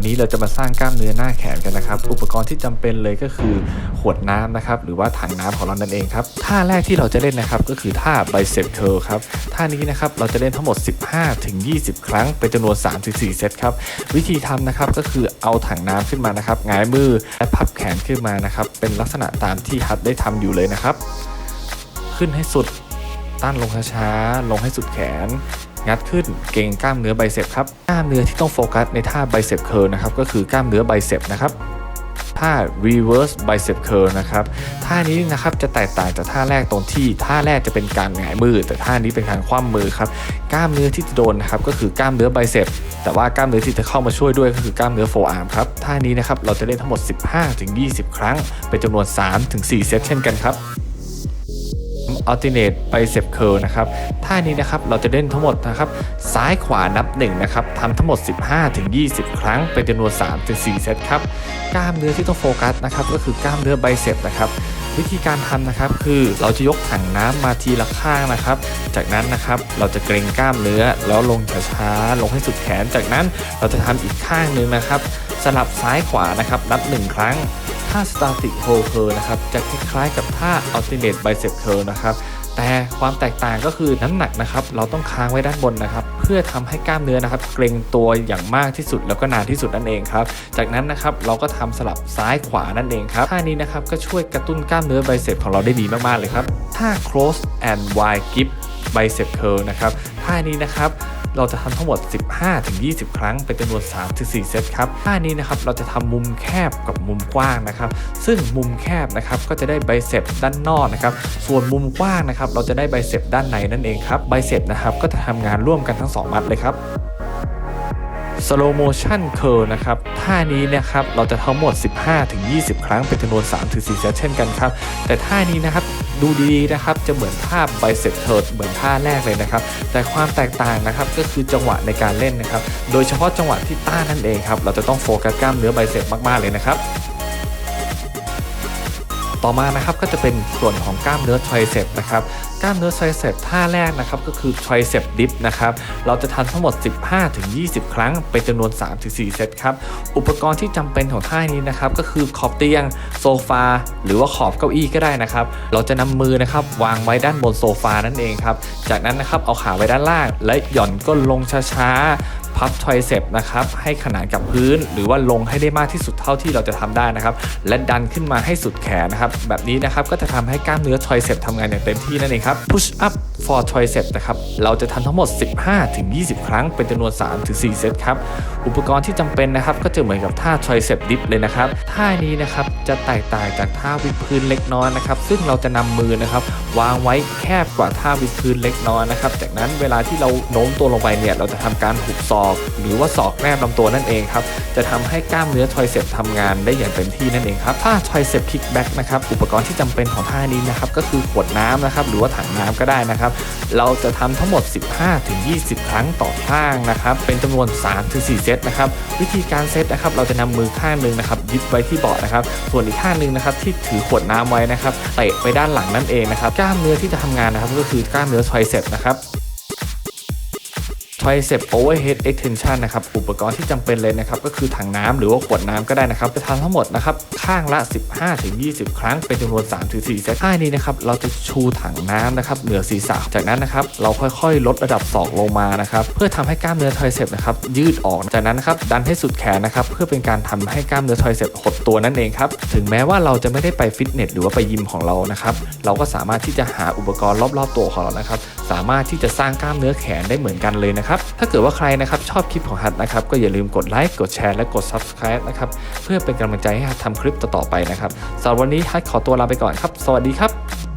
วันนี้เราจะมาสร้างกล้ามเนื้อหน้าแขนกันนะครับ อุปกรณ์ที่จำเป็นเลยก็คือขวดน้ำนะครับหรือว่าถังน้ำของเรานั่นเองครับท่าแรกที่เราจะเล่นนะครับก็คือท่า bicep curl ครับท่านี้นะครับเราจะเล่นทั้งหมด 15ถึง20 ครั้งเป็นจำนวน 3-4 เซตครับวิธีทำนะครับก็คือเอาถังน้ำขึ้นมานะครับหงายมือและพับแขนขึ้นมานะครับเป็นลักษณะตามที่ฮัทได้ทำอยู่เลยนะครับ ขึ้นให้สุดต้านลงช้าๆลงให้สุดแขน งัดขึ้นเก่งกล้ามเนื้อไบเซปครับกล้ามเนื้อที่ต้องโฟกัสในท่าไบเซปเคิร์นะครับก็คือกล้ามเนื้อไบเซปนะครับท่า reverse bicep curl นะครับ ท่านี้นะครับจะแตกต่างจากท่าแรกตรงที่ ท่าแรกจะเป็นการหงายมือ แต่ท่านี้เป็นการคว่ำมือครับ กล้ามเนื้อที่จะโดนนะครับก็คือกล้ามเนื้อไบเซป แต่ว่ากล้ามเนื้อที่จะเข้ามาช่วยด้วยก็คือกล้ามเนื้อโฟอาร์มครับ ท่านี้นะครับเราจะเล่นทั้งหมด 15-20 ครั้ง เป็นจำนวน 3-4 เซตเช่นกันครับ alternate bicep curl นะครับท่านี้นะครับเราจะเล่นทั้งหมดนะครับซ้ายขวานับ1นะครับทำทั้งหมด 15-20 ครั้งเป็นจำนวน 3-4 เซตครับกล้ามเนื้อที่ต้องโฟกัสนะครับก็คือกล้ามเนื้อไบเซปนะครับวิธีการทำนะครับคือเราจะยกถังน้ำมาทีละข้างนะครับ จากนั้นนะครับเราจะเกรงกล้ามเนื้อแล้วลงช้าๆลงให้สุดแขน จากนั้นเราจะทำอีกข้างหนึ่งนะครับ สลับซ้ายขวานะครับนับ 1 ครั้ง ท่า static hold curl นะครับจะคล้ายๆกับท่า alternate bicep curl นะครับแต่ความแตกต่างก็คือน้ำหนักนะครับเราต้องค้างไว้ด้านบนนะครับเพื่อทำให้กล้ามเนื้อนะครับ เกร็งตัวอย่างมากที่สุดแล้วก็นานที่สุดนั่นเองครับจากนั้นนะครับเราก็ทำสลับซ้ายขวานั่นเองครับท่านี้นะครับก็ช่วยกระตุ้นกล้ามเนื้อไบเซปของเราได้ดีมากๆเลยครับท่า close and wide grip bicep curl นะครับท่านี้นะครับ เราจะทำทั้งหมด 15-20 ครั้งเป็นจำนวน 3-4 เซตครับท่านี้นะครับเราจะทำมุมแคบกับมุมกว้างนะครับ ซึ่งมุมแคบนะครับก็จะได้ไบเซปด้านนอกนะครับ ส่วนมุมกว้างนะครับเราจะได้ไบเซปด้านในนั่นเองครับ ไบเซปนะครับก็จะทำงานร่วมกันทั้ง 2 มัดเลยครับ slow motion curl นะครับท่านี้นะครับเราจะทั้งหมด 15-20 ครั้งเป็นจำนวน 3-4 เซตเช่นกันครับ แต่ท่านี้นะครับ ดูดีๆนะครับจะเหมือนท่า bicep curl เหมือนท่าแรกเลยนะครับ แต่ความแตกต่างนะครับก็คือจังหวะในการเล่นนะครับ โดยเฉพาะจังหวะที่ต้านนั่นเองครับเราจะต้องโฟกัสกล้ามเนื้อไบเซปมากๆเลยนะครับต่อมานะครับก็จะเป็นส่วนของกล้ามเนื้อไทรเซปนะครับกล้ามเนื้อไทรเซปท่าแรกนะครับก็คือไทรเซปดิฟนะครับเราจะทำทั้งหมด 15-20 ครั้งเป็นจำนวน 3-4 เซตครับอุปกรณ์ที่จำเป็นของท่านี้นะครับก็คือขอบเตียง โซฟาหรือว่าขอบเก้าอี้ก็ได้นะครับ เราจะนำมือนะครับวางไว้ด้านบนโซฟานั่นเองครับ จากนั้นนะครับเอาขาไว้ด้านล่าง และหย่อนก้นลงช้าๆ พับทรเซปนะครับให้ขนานกับพื้น หรือว่าลงให้ได้มากที่สุดเท่าที่เราจะทำได้นะครับและดันขึ้นมาให้สุดแขนนะครับแบบนี้นะครับก็จะทำให้กล้ามเนื้อทรเซปทำงานอย่างเต็มที่นั่นเองครับ push up for tricep นะครับเราจะทำทั้งหมด 15-20 ครั้งเป็นจำนวน 3-4 เซตครับอุปกรณ์ที่จำเป็นนะครับก็จะเหมือนกับท่า tricep dip เลยนะครับท่านี้นะครับจะแตกต่างจากท่าวิดพื้นเล็กน้อยนะครับซึ่งเราจะนำมือนะครับวางไว้แคบกว่าท่าวิดพื้นเล็กน้อยนะครับจากนั้นเวลาที่เราโน้มตัวลงไปเนี่ยเราจะทำการหุบศอกหรือว่าศอกแนบลำตัวนั่นเองครับจะทำให้กล้ามเนื้อ tricep ทำงานได้อย่างเต็มที่นั่นเองครับท่า tricep kickback นะครับอุปกรณ์ที่จำเป็นของท่านี้นะครับก็คือขวดน้ำนะครับหรือว่าถังน้ำก็ได้นะครับ เราจะทำทั้งหมด 15-20 ครั้งต่อข้างนะครับเป็นจำนวน 3-4 เซตนะครับวิธีการเซตนะครับเราจะนำมือข้างหนึ่งนะครับยึดไว้ที่เบาะนะครับส่วนอีกข้างหนึ่งนะครับที่ถือขวดน้ำไว้นะครับเตะไปด้านหลังนั่นเองนะครับกล้ามเนื้อที่จะทำงานนะครับก็คือกล้ามเนื้อทรเซปนะครับ tricep overhead extension นะครับ อุปกรณ์ที่จำเป็นเลยนะครับ ก็คือถังน้ำหรือว่าขวดน้ำก็ได้นะครับจะทำทั้งหมดนะครับ ข้างละ 15-20 ครั้ง เป็นจำนวน 3-4 เซตท่านี้นะครับ เราจะชูถังน้ำนะครับ เหนือศีรษะ จากนั้นนะครับ เราค่อยๆ ลดระดับศอกลงมานะครับ เพื่อทำให้กล้ามเนื้อ tricep นะครับ ยืดออก จากนั้นนะครับ ดันให้สุดแขนนะครับ เพื่อเป็นการทำให้กล้ามเนื้อ tricep หดตัวนั่นเองครับ ถึงแม้ว่าเราจะไม่ได้ไปฟิตเนสหรือว่าไปยิมของเรา นะครับ เราก็สามารถที่จะหาอุปกรณ์รอบๆตัวของเรา นะครับ สามารถที่จะสร้างกล้ามเนื้อแขนได้เหมือนกันเลยนะครับ ถ้าเกิดว่าใครนะครับชอบคลิปของฮัทนะครับก็อย่าลืมกดไลค์กดแชร์และกด Subscribe นะครับเพื่อเป็นกำลังใจให้ฮัททำคลิปต่อๆไปนะครับสำหรับวันนี้ฮัทขอตัวลาไปก่อนครับ สวัสดีครับ